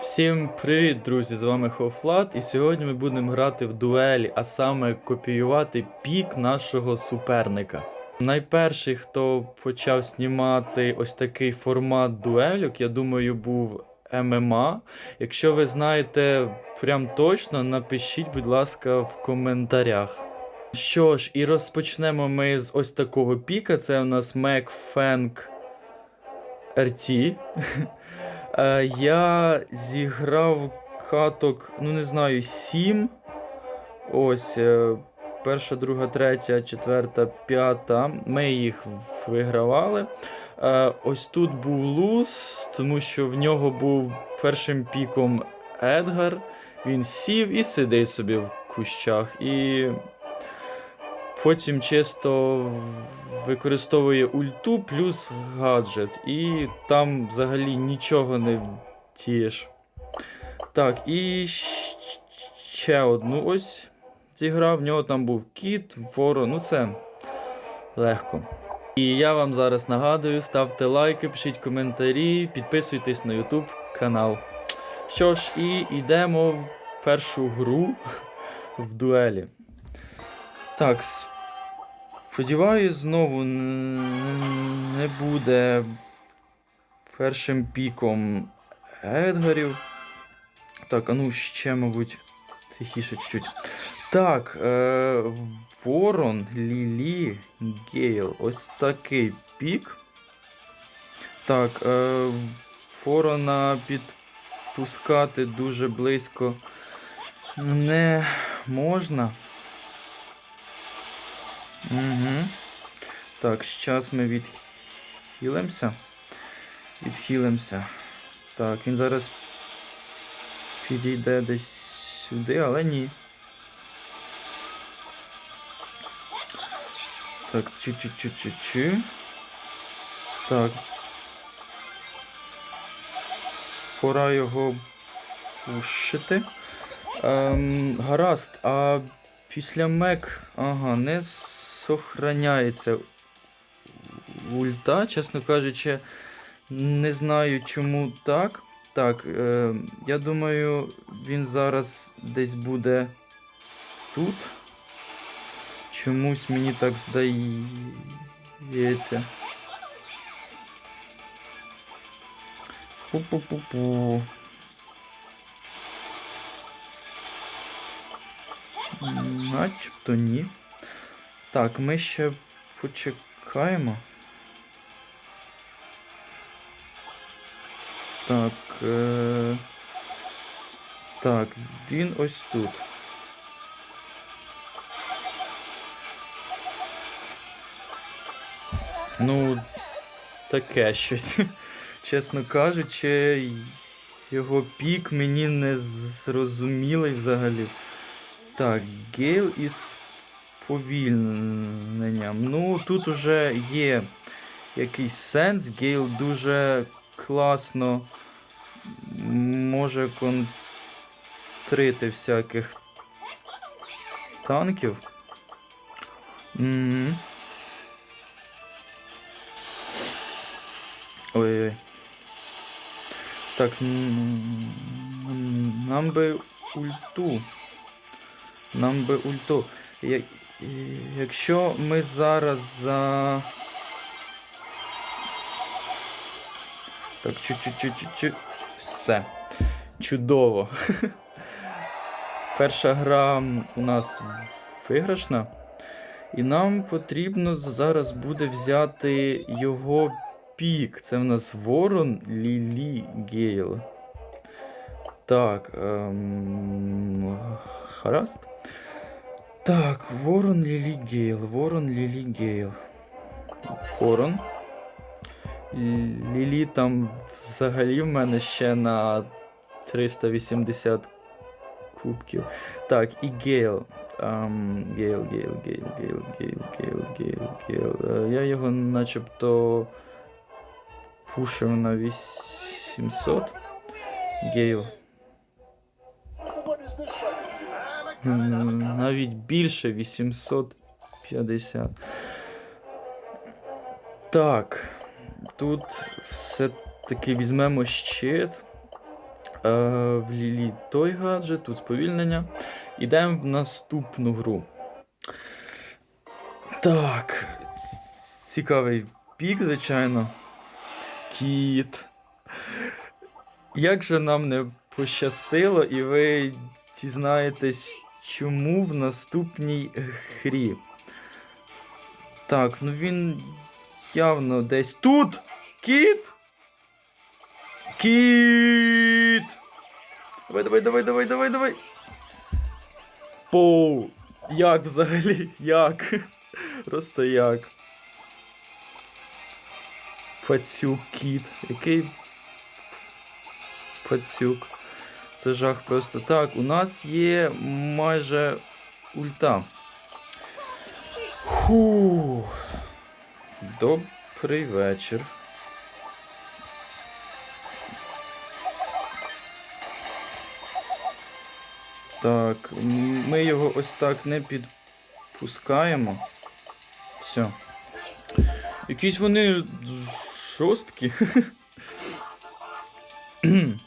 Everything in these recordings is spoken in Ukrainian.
Всім привіт, друзі! З вами Хофлат, і сьогодні ми будемо грати в дуелі, а саме копіювати пік нашого суперника. Найперший, хто почав знімати ось такий формат дуелюк, я думаю, був ММА. Якщо ви знаєте прям точно, напишіть, будь ласка, в коментарях. Що ж, і розпочнемо ми з ось такого піка. Це у нас Мек Фенк RT. Е, Я зіграв каток, ну не знаю, сім. Ось. е, Перша, друга, третя, четверта, п'ята. Ми їх вигравали. Е, Ось тут був луз, тому що в нього був першим піком Едгар. Він сів і сидить собі в кущах. І потім чисто використовує ульту плюс гаджет. І там взагалі нічого не втієш. Так, і ще одну ось зіграв. В нього там був кіт, ворон. Ну це легко. І я вам зараз нагадую, ставте лайки, пишіть коментарі, підписуйтесь на YouTube канал. Що ж, і йдемо в першу гру в дуелі. Так, сподіваюсь, знову не буде першим піком Едгарів. Так, а ну ще, мабуть, тихіше чуть-чуть. Так, е, Ворон, Лілі, Гейл. Ось такий пік. Так, е, Ворона підпускати дуже близько не можна. Угу. Так, зараз ми відхилимося. Відхилимося. Так, він зараз підійде десь сюди, але ні. Так, чи-чи-чи-чи-чи. Так. Пора його пушити. Ем, гаразд, а після мек. Ага, не сохраняється ульта, чесно кажучи, не знаю чому так. Так, е, я думаю, він зараз десь буде тут. Чомусь мені так здається. Пу-пу-пу-пу. Начебто ні. Так, ми ще почекаємо. Так. Е... Так, він ось тут. Ну, таке щось. Чесно кажучи, його пік мені не зрозумілий взагалі. Так, Гейл із повільненням. Ну, тут уже є якийсь сенс. Гейл дуже класно може контрити всяких танків. Ой-ой. Так, нам би ульту. Нам би ульту. І- якщо ми зараз за. Так, чу-чу-чу-чу-чу. Все. Чудово. Перша гра у нас виграшна. І нам потрібно зараз буде взяти його пік. Це в нас Ворон Лілі Гейл. Так. Ем... Гаразд. Так, Ворон Лілі Гейл. Ворон Лілі Гейл. Ворон. Лілі там взагалі в мене ще на 380 кубків. Так, і Гейл. Гейл, Гейл, Гейл, Гейл, Гейл, Гейл, Гейл, Гейл. Я його начебто пушив на 800. Гейл. Навіть більше 850. Так. Тут все-таки візьмемо щит. Е, в Лілі той гаджет, тут сповільнення. Ідемо в наступну гру. Так. Цікавий пік, звичайно. Кіт. Як же нам не пощастило, і ви дізнаєтесь, чому в наступній грі. Так, ну він явно десь тут. Кіт! Кіт! Давай, давай, давай, давай, давай, давай. Поу. Як взагалі? Як? Просто як? Пацюк кіт. Який пацюк? Це жах просто так. У нас є майже ульта. Фу. Добрий вечір. Так, ми його ось так не підпускаємо. Все. Якісь вони жорсткі.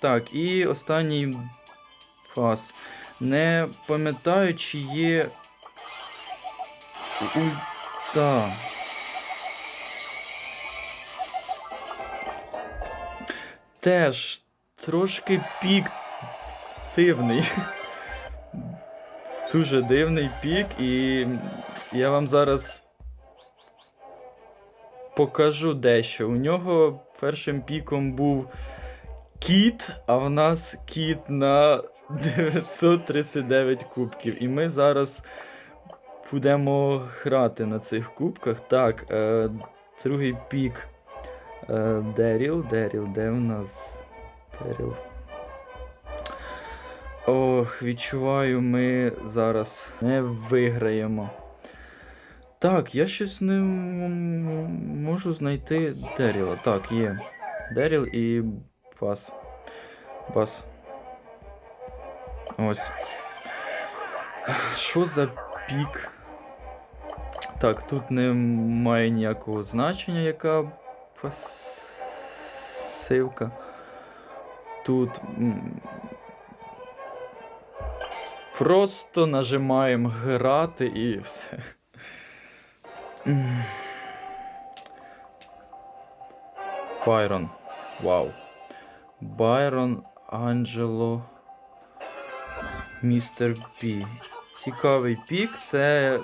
так, і останній фаз. Не пам'ятаю, чи є ульта. Теж трошки пік дивний. Дуже дивний пік, і я вам зараз покажу дещо. У нього першим піком був кіт, а в нас кіт на 939 кубків. І ми зараз будемо грати на цих кубках. Так, е, другий пік. Е, Деріл, Деріл, де в нас Деріл? Ох, відчуваю, ми зараз не виграємо. Так, я щось не можу знайти Деріла. Так, є. Деріл і Бас. Бас. Ось. Що за пік? Так, тут немає ніякого значення, яка пасивка. Тут. Просто нажимаємо грати і все. Байрон. Вау. Байрон Анджело. Містер Пі. Цікавий пік. Це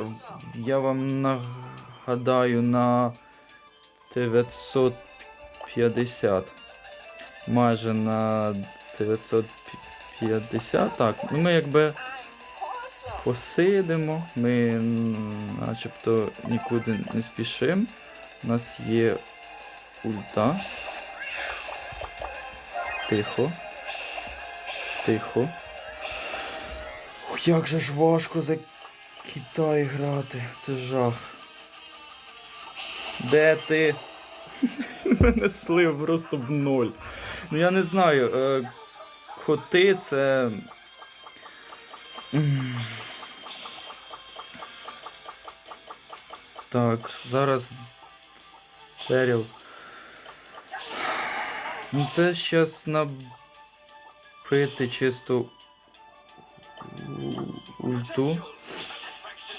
я вам нагадаю на 950. Майже на 950. Так, ну ми якби посидимо, ми начебто нікуди не спішимо. У нас є ульта. Тихо. Тихо. Як же ж важко за Китай грати. Це жах. Де ти? Мене слив просто в ноль. Ну я не знаю. Е, коти це. Так, зараз. Серіал. Ну це щас набити чисто у- ульту.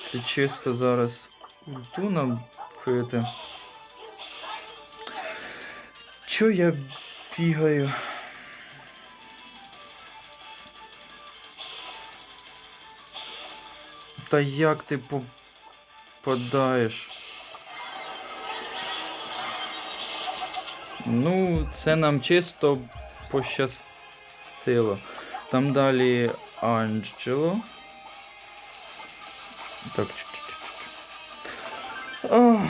Це чисто зараз ульту нам набити. Чо я бігаю? Та як ти попадаєш? Ну, це нам чисто пощастило. Там далі Анджело. Так. Ох.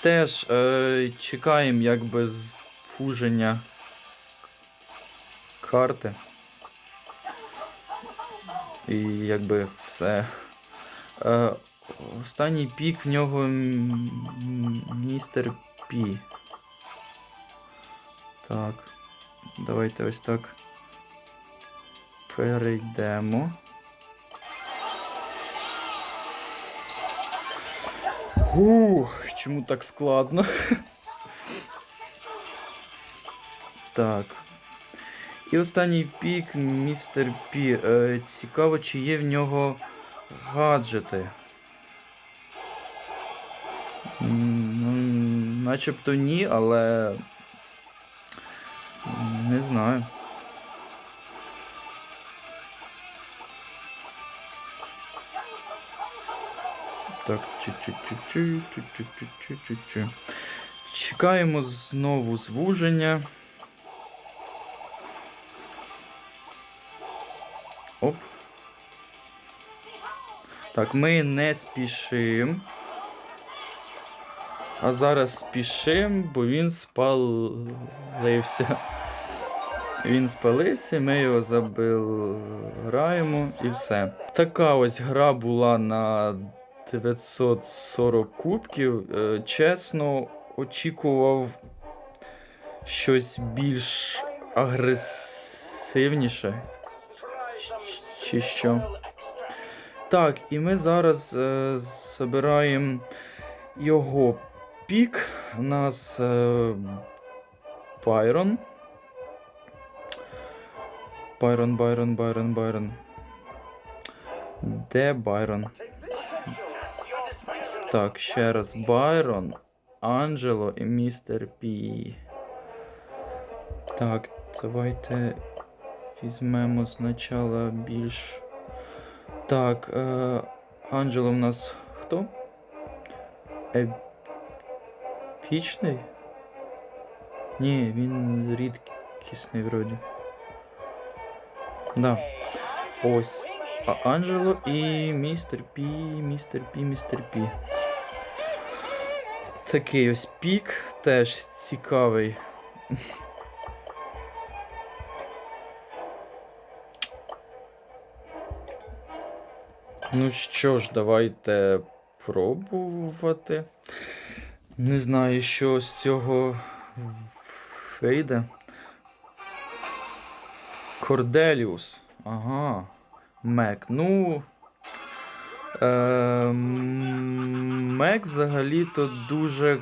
Теж е, чекаємо якби звуження карти. І якби все. Е, останній пік в нього містер Пі. Так. Давайте ось так. Перейдемо. Ух, чому так складно? так. І останній пік містер Пі. Е, цікаво, чи є в нього гаджети. Начебто ні, але. Не знаю. Так, чу-чу-чу-чу, чу-чу-чу-чу-чу. Чекаємо знову звуження. Оп. Так, ми не спішимо. А зараз спішимо, бо він спалився. Він спалився, ми його забираємо і все. Така ось гра була на 940 кубків. Е, Чесно, очікував щось більш агресивніше. Чи що? Так, і ми зараз е, забираємо його пік. У нас е, Байрон. Байрон, Байрон, Байрон. Де Байрон? Так, ще раз. Байрон, Анджело і містер Пі. Так, давайте візьмемо спочатку більш. Так, е, Анджело в нас хто? Епічний? Ні, він рідкісний вроді. Да. Ось. А Анджело і містер Пі, містер Пі, містер Пі. Такий ось пік теж цікавий. Ну що ж, давайте пробувати. Не знаю, що з цього вийде. Корделіус. Ага. Мек. Ну. Е, Мек взагалі-то дуже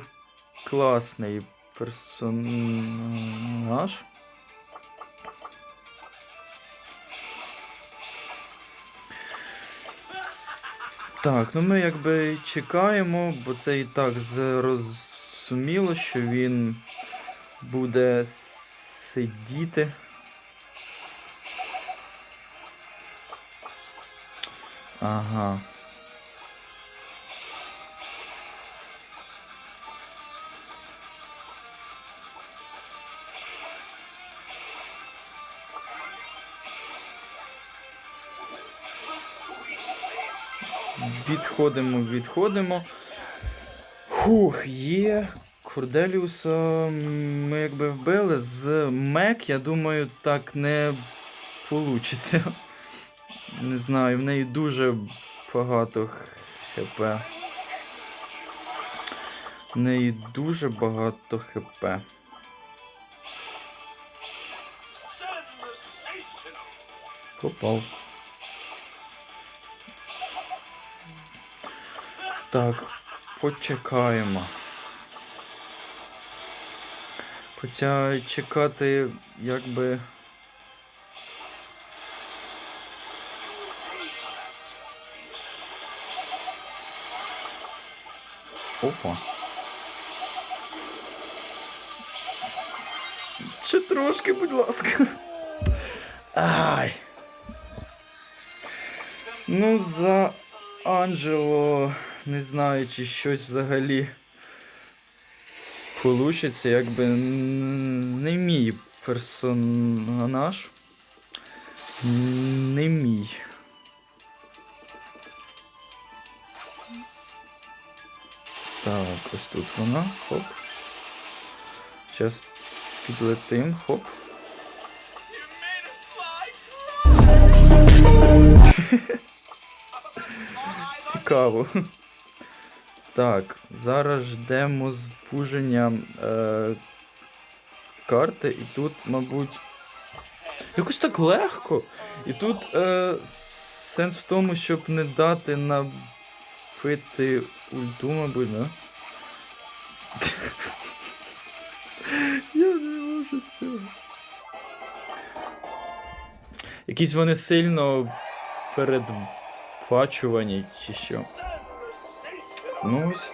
класний персонаж. Так, ну ми якби чекаємо, бо це і так зрозуміло, що він буде сидіти. Ага. Відходимо, відходимо. Хух, є. Корделіуса ми якби вбили. З Мек, я думаю, так не вийде. Не знаю, в неї дуже багато хп. В неї дуже багато хп. Попав. Так, почекаємо. Хоча чекати якби. Опа. Ще трошки, будь ласка. Ай. Ну, за Анджело, не знаю, чи щось взагалі получиться, якби не мій персонаж. Не мій. Так, ось тут вона. Хоп. Зараз підлетим, хоп. Цікаво. Так, зараз ждемо звуження е, карти, і тут, мабуть. Якось так легко. І тут е, сенс в тому, щоб не дати на пити ульту, мабуть, да? Я не можу з цього. Якісь вони сильно передбачувані чи що. Ну, ось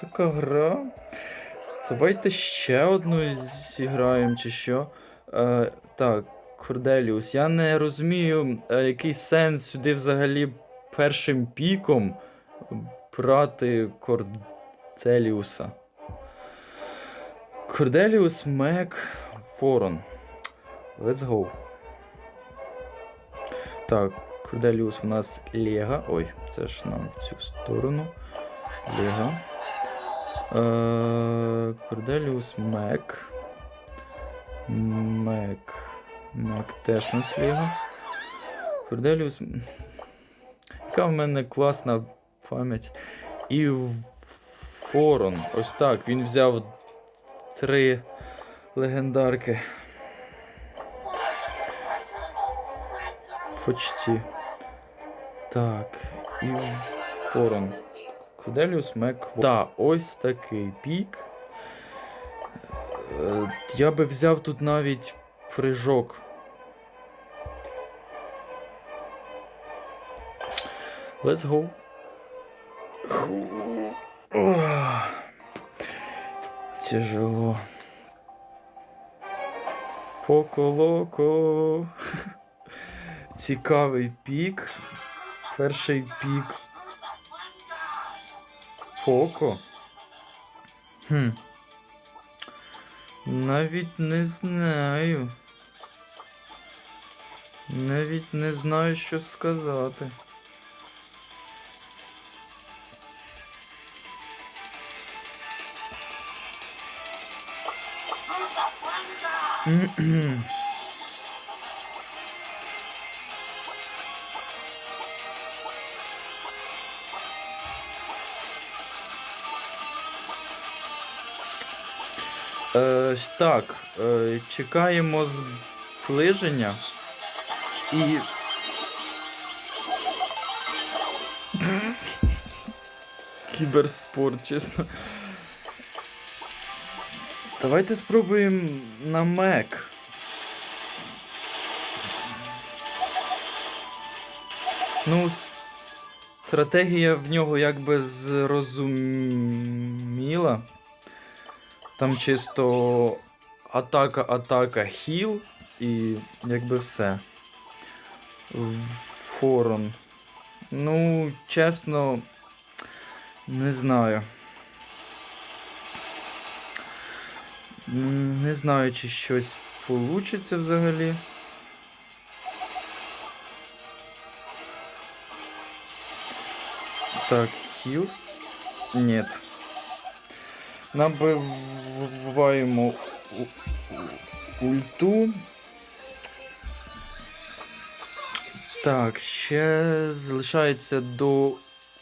така гра. Давайте ще одну зіграємо чи що. Е, так, Корделіус. Я не розумію, е, який сенс сюди взагалі першим піком брати Корделіуса. Корделіус Мек Ворон. Let's go. Так, Корделіус в нас Лега. Ой, це ж нам в цю сторону. Лега. Е, Корделіус Мек. Мек. Мек теж у нас Лега. Корделіус. Яка в мене класна пам'ять. І Форон. Ось так. Він взяв три легендарки. Почти. Так. І Форон. Коделіус Мек. Так, ось такий пік. Е, Я би взяв тут навіть прыжок. Let's go. Тяжело. Поколоко. Цікавий пік. Перший пік. Поко. Хм. Навіть не знаю. Навіть не знаю, що сказати. Е, так, е, чекаємо зближення і. Кіберспорт, чесно. Давайте спробуємо на Мек. Ну, стратегія в нього якби зрозуміла. Там чисто атака, атака, хіл і якби все. Форон. Ну, чесно, не знаю. Не знаю, чи щось получиться взагалі. Так, хіл. Нет. Набиваємо ульту. Так, ще залишається до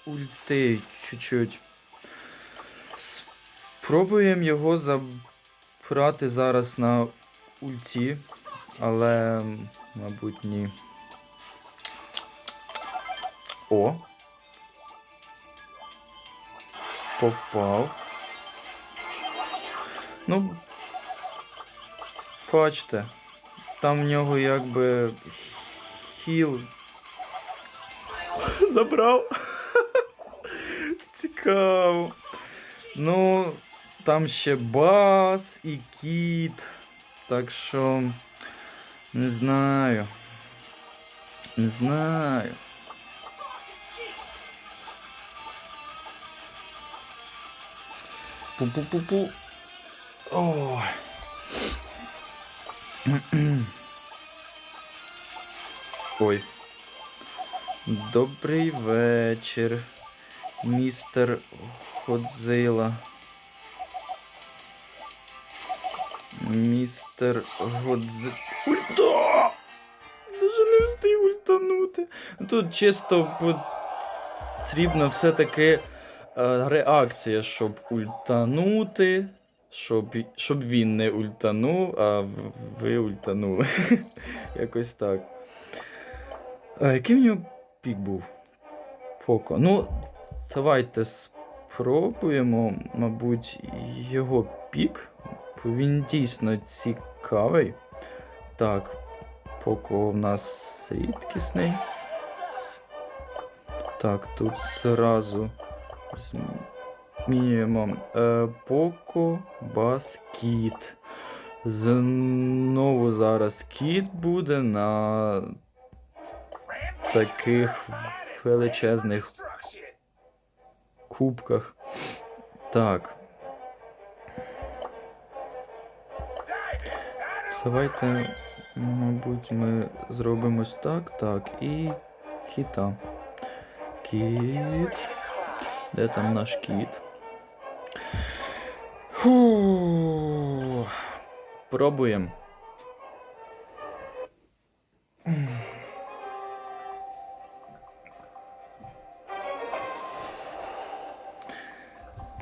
ульти чуть-чуть. Спробуємо його забрати зараз на ульті, але, мабуть, ні. О. Попав. Ну, бачите, там в нього якби хіл. Забрав. Цікаво. Ну, там ще бас і кіт. Так що. Не знаю. Не знаю. Пу-пу-пу-пу. Ой. Ой. Добрий вечір, містер Годзила. Містер Годзи... Ульта! Даже не встиг ультанути. Тут чисто потрібна все-таки е, реакція, щоб ультанути, щоб, щоб він не ультанув, а ви ультанули. Якось так. А який в нього пік був? Поко. Ну, Давайте спробуємо, мабуть, його пік. бо Він дійсно цікавий. Так, Поко в нас рідкісний. Так, тут зразу змінюємо е, Поко Бас Кіт. Знову зараз кіт буде на таких величезних кубках. Так. Давайте, мабуть, ми зробимо ось так. Так, і кіта. Кіт. Де там наш кіт? Фу. Пробуємо.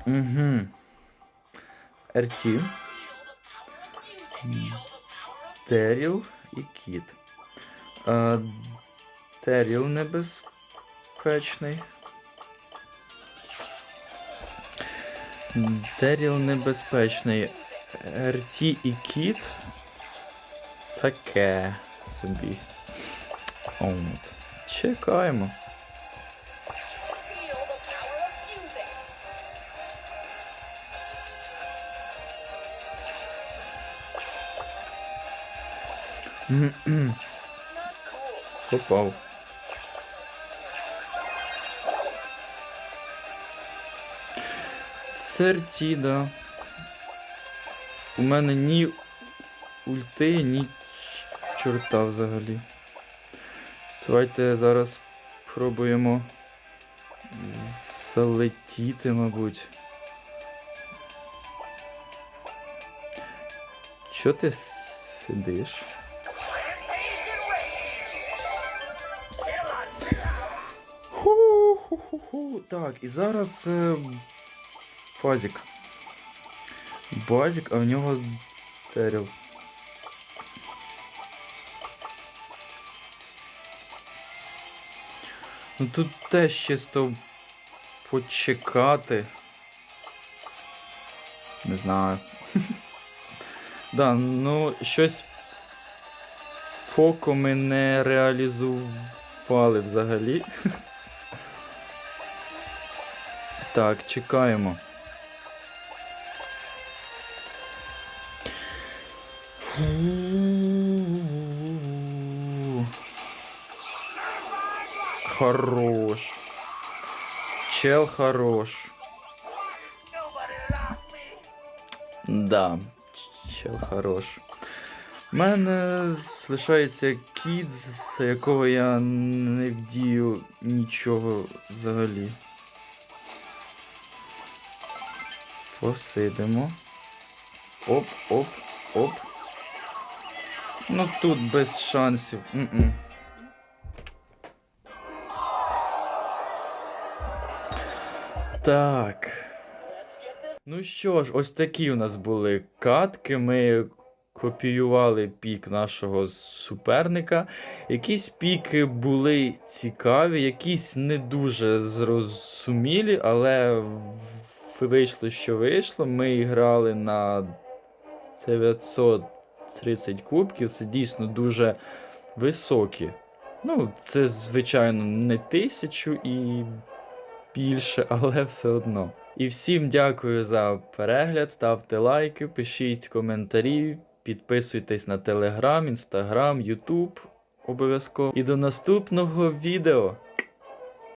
Угу. РТ. Теріл і кіт. Теріл небезпечний. Теріл небезпечний. РТ і кіт. Таке собі. От. Чекаємо. Feel Серті, да. У мене ні ульти, ні чорта взагалі. Давайте зараз пробуємо залетіти, мабуть. Чо ти сидиш? Ху-ху-ху-ху. Так, і зараз е, Фазік. Базік, а в нього Теріл. Ну тут теж чисто почекати. Не знаю. да, ну щось поки ми не реалізували взагалі. Так, чекаємо. Хорош. Чел хорош. Да, чел хорош. У мене залишається кіт, за якого я не вдію нічого взагалі. Посидимо. Оп, оп, оп. Ну тут без шансів. М-м. Так. Ну що ж, ось такі у нас були катки. Ми копіювали пік нашого суперника. Якісь піки були цікаві, якісь не дуже зрозумілі, але вийшло, що вийшло. Ми грали на 930 кубків. Це дійсно дуже високі. Ну, це, звичайно, не тисячу і більше, але все одно. І всім дякую за перегляд. Ставте лайки, пишіть коментарі, підписуйтесь на Телеграм, Інстаграм, Ютуб обов'язково. І до наступного відео!